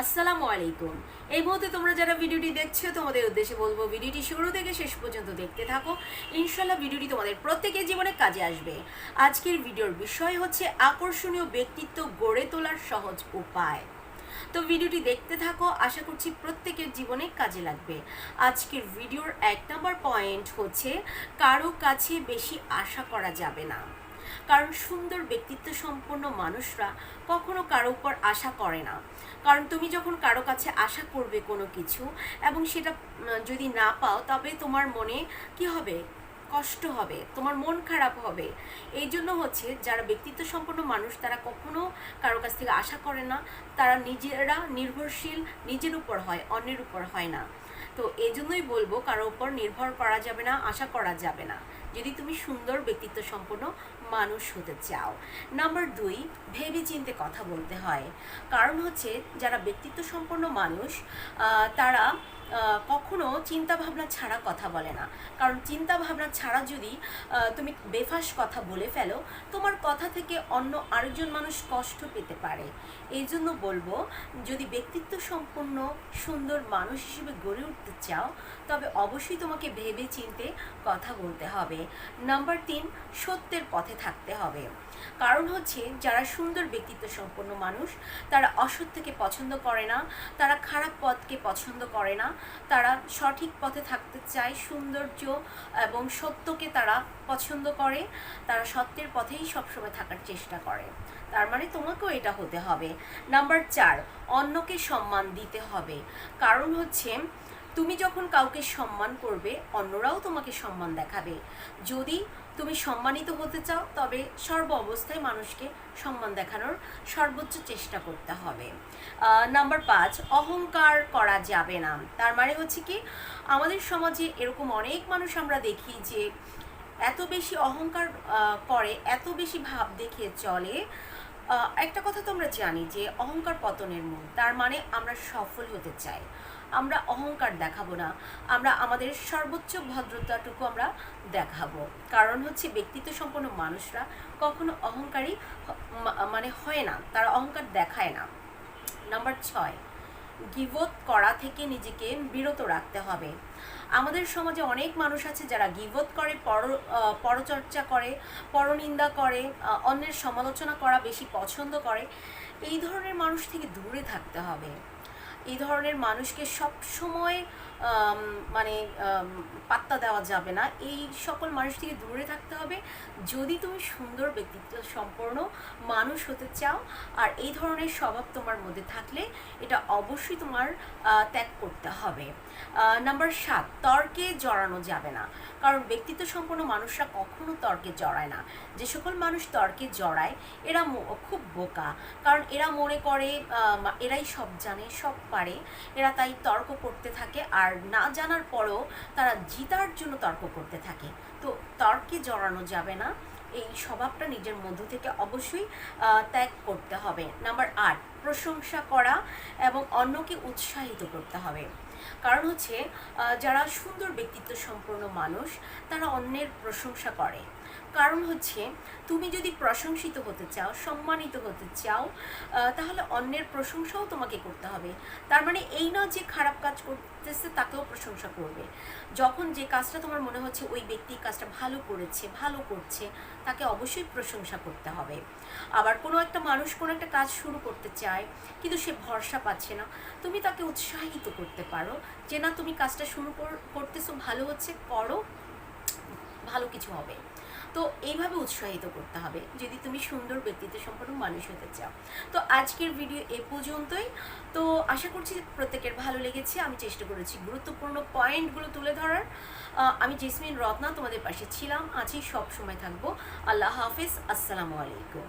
আসসালামু আলাইকুম। এই মুহূর্তে তোমরা যারা ভিডিওটি দেখছ, তোমাদের উদ্দেশ্যে বলব ভিডিওটি শুরু থেকে শেষ পর্যন্ত দেখতে থাকো। ইনশাল্লাহ ভিডিওটি তোমাদের প্রত্যেকের জীবনে কাজে আসবে। আজকের ভিডিওর বিষয় হচ্ছে আকর্ষণীয় ব্যক্তিত্ব গড়ে তোলার সহজ উপায়। তো ভিডিওটি দেখতে থাকো, আশা করছি প্রত্যেকের জীবনে কাজে লাগবে। আজকের ভিডিওর এক নম্বর পয়েন্ট হচ্ছে, কারও কাছে বেশি আশা করা যাবে না। কারণ সুন্দর ব্যক্তিত্ব সম্পন্ন মানুষরা কখনো কারও উপর আশা করে না। কারণ তুমি যখন কারও কাছে আশা করবে কোনো কিছু এবং সেটা যদি না পাও, তবে তোমার মনে কি হবে? কষ্ট হবে, তোমার মন খারাপ হবে। এই জন্য হচ্ছে যারা ব্যক্তিত্ব সম্পন্ন মানুষ, তারা কখনো কারও কাছ থেকে আশা করে না। তারা নিজেরা নির্ভরশীল, নিজের উপর হয়, অন্যের উপর হয় না। তো এই জন্যই বলব, কারও উপর নির্ভর করা যাবে না, আশা করা যাবে না। যদি তুমি সুন্দর ব্যক্তিত্ব সম্পন্ন মানুষ হতে চাও। নাম্বার দুই, ভেবে চিনতে কথা বলতে হয়। কারণ হচ্ছে, যারা ব্যক্তিত্ব সম্পন্ন মানুষ তারা কখনো চিন্তা ভাবনা ছাড়া কথা বলে না। কারণ চিন্তা ভাবনা ছাড়া যদি তুমি বেফাস কথা বলে ফেলো, তোমার কথা থেকে অন্য আরেকজন মানুষ কষ্ট পেতে পারে। এই জন্য বলব, যদি ব্যক্তিত্ব সম্পন্ন, সুন্দর মানুষ হিসেবে গড়ে উঠতে চাও, তবে অবশ্যই তোমাকে ভেবে চিনতে কথা বলতে হবে। নাম্বার তিন, সত্যের পথে থাকতে হবে। কারণ হচ্ছে, যারা সুন্দর ব্যক্তিত্ব সম্পন্ন মানুষ, তারা অসত্যকে পছন্দ করে না, তারা খারাপ পথকে পছন্দ করে না, তারা সঠিক পথে থাকতে চায় সৌন্দর্য এবং সত্যকে তারা পছন্দ করে, তারা সত্যের পথেই সবসময় থাকার চেষ্টা করে। তার মানে তোমাকেও এটা হতে হবে। নাম্বার চার, অন্যকে সম্মান দিতে হবে। কারণ হচ্ছে তুমি যখন কাউকে সম্মান করবে, অন্যরাও তোমাকে সম্মান দেখাবে। যদি তুমি সম্মানিত হতে চাও, তবে সর্ব অবস্থায় মানুষকে সম্মান দেখানোর সর্বোচ্চ চেষ্টা করতে হবে। নাম্বার পাঁচ, অহংকার করা যাবে না। তার মানে হচ্ছে কি, আমাদের সমাজে এরকম অনেক মানুষ আমরা দেখি যে, এত বেশি অহংকার করে, এত বেশি ভাব দেখিয়ে চলে। একটা কথা তো আমরা জানি যে, অহংকার পতনের মূল। তার মানে আমরা সফল হতে চাই। আমরা অহংকার দেখাবো না। আমরা আমাদের সর্বোচ্চ ভদ্রতাটুকু আমরা দেখাবো। কারণ হচ্ছে ব্যক্তিত্ব সম্পন্ন মানুষরা কখনো অহংকারী মানে হয় না, তারা অহংকার দেখায় না। নাম্বার ছয়, গিবত করা থেকে নিজেকে বিরত রাখতে হবে। আমাদের সমাজে অনেক মানুষ আছে যারা গিবত করে, পর পরচর্চা করে, পরনিন্দা করে অন্যের সমালোচনা করা বেশি পছন্দ করে। এই ধরনের মানুষ থেকে দূরে থাকতে হবে। এই ধরনের মানুষকে সব সময় মানে পাত্তা দেওয়া যাবে না। এই সকল মানুষ থেকে দূরে থাকতে হবে। যদি তুমি সুন্দর ব্যক্তিত্ব সম্পন্ন মানুষ হতে চাও, আর এই ধরনের স্বভাব তোমার মধ্যে থাকলে এটা অবশ্যই তোমার ত্যাগ করতে হবে। নাম্বার সাত, তর্কে জড়ানো যাবে না। কারণ ব্যক্তিত্ব সম্পন্ন মানুষরা কখনো তর্কে জড়ায় না। যে সকল মানুষ তর্কে জড়ায়, এরা খুব বোকা। কারণ এরা মনে করে এরাই সব জানে, সব পারে, এরা তাই তর্ক করতে থাকে আর না জানার পরেও তারা জিতার জন্য তর্ক করতে থাকে। তো তর্কে জড়ানো যাবে না, এই স্বভাবটা নিজের মধ্য থেকে অবশ্যই ত্যাগ করতে হবে। নাম্বার আট, প্রশংসা করা এবং অন্যকে উৎসাহিত করতে হবে। কারণ হচ্ছে যারা সুন্দর ব্যক্তিত্ব সম্পন্ন মানুষ, তারা অন্যের প্রশংসা করে। কারণ হচ্ছে, তুমি যদি প্রশংসিত হতে চাও, সম্মানিত হতে চাও তাহলে অন্যের প্রশংসাও তোমাকে করতে হবে। তার মানে এই না যে খারাপ কাজ করতেছে, তাকেও প্রশংসা করবে। যখন যে কাজটা তোমার মনে হচ্ছে ওই ব্যক্তি কাজটা ভালো করেছে, ভালো করছে, তাকে অবশ্যই প্রশংসা করতে হবে। আবার কোনো একটা মানুষ কোনো একটা কাজ শুরু করতে চায়, কিন্তু সে ভরসা পাচ্ছে না, তুমি তাকে উৎসাহিত করতে পারো যে, না, তুমি কাজটা শুরু কর- করতেছো, ভালো হচ্ছে, করো, ভালো কিছু হবে। তো এইভাবে উৎসাহিত করতে হবে যদি তুমি সুন্দর ব্যক্তিত্ব সম্পন্ন মানুষ হতে চাও। তো আজকের ভিডিও এ পর্যন্তই। তো আশা করছি প্রত্যেকের ভালো লেগেছে। আমি চেষ্টা করেছি গুরুত্বপূর্ণ পয়েন্টগুলো তুলে ধরার। আমি জেসমিন রত্না তোমাদের পাশে ছিলাম। আছি সব সময় থাকব। আল্লাহ হাফিজ। আসসালামু আলাইকুম।